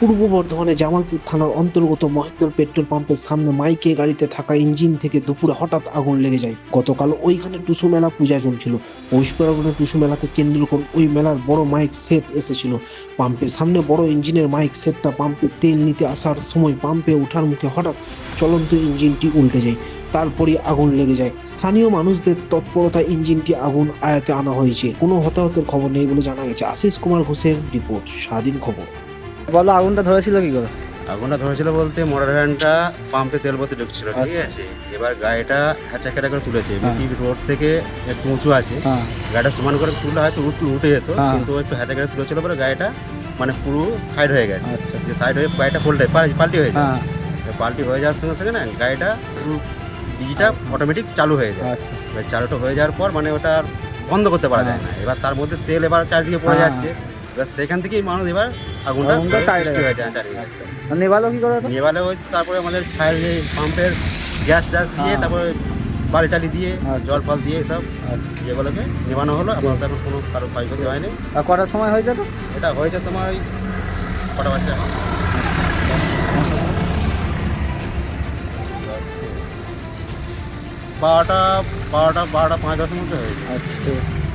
পূর্ব বর্ধমানে জামালপুর থানার অন্তর্গত মহেন্দ্র পেট্রোল পাম্পের সামনে মাইকে গাড়িতে থাকা ইঞ্জিন থেকে দুপুরে হঠাৎ আগুন লেগে যায়। গতকাল ওইখানে টুসু মেলা পূজা চলছিল। পৌষ পার্বণের টুসু মেলাকে কেন্দ্র করে ওই মেলার বড় মাইক সেট এসেছিল। পাম্পের সামনে বড় ইঞ্জিনের মাইক সেটটা পাম্পে তেল নিতে আসার সময় পাম্পে ওঠার মুখে হঠাৎ চলন্ত ইঞ্জিনটি উল্টে যায়। তারপরই আগুন লেগে যায়। স্থানীয় মানুষদের তৎপরতা ইঞ্জিনটি আগুন আয়াতে আনা হয়েছে। কোনো হতাহতের খবর নেই বলে জানা গেছে। আশিস কুমার ঘোষের রিপোর্ট, স্বাধীন খবর। বলো আগুনটা ধরেছিল কি করে? আগুনটা ধরেছিল বলতে মোটর ভ্যানটা পাম্পে তেল ভরতে ঢুকছিল ঠিক আচ্ছা। আছে? এবার গাড়িটা হ্যাচা খেটা করে তুলেছে হ্যাঁ। রোড থেকে একটু উঁচু আছে। হ্যাঁ। গাড়িটা সমান করে তুললে হয়তো উঠতে উঠে যেত হ্যাঁ। কিন্তু একটু হ্যাচা করে তুলেছিল পরে গাড়িটা মানে পুরো সাইড হয়ে গেছে। আচ্ছা। যে সাইড হয়ে গাড়িটা পোল্টে পাল্টি হয়ে যায়। পাল্টি হয়ে যাওয়ার সঙ্গে সঙ্গে না গাড়িটা ডিজিটা অটোমেটিক চালু হয়ে যায়। আচ্ছা। এবার চালুটা হয়ে যাওয়ার পর মানে ওটা বন্ধ করতে পারা যায় না। এবার তার মধ্যে তেল এবার চারিদিকে পড়ে। যাচ্ছে। এবার সেখান থেকেই মানুষ এবার আগুনটা সৃষ্টি হয়ে যায়। আচ্ছা নেভালো কি করে নেভালে ওই তারপরে আমাদের ফায়ার পাম্পের গ্যাস ট্যাস দিয়ে হ্যাঁ। তারপরে বালি টালি দিয়ে আচ্ছা। জল ফল দিয়ে সব আচ্ছা। ইয়েগুলোকে নেভানো হলো। আপাতত এখন কোনো কারও ক্ষয়ক্ষতি হয়নি। আর কটার সময় হয়েছে তো এটা হয়েছে তোমার ওই কটা বাচ্চা বারোটা বারোটা বারোটা পাঁচ দশের মধ্যে হয়েছে। আচ্ছা ঠিক আছে।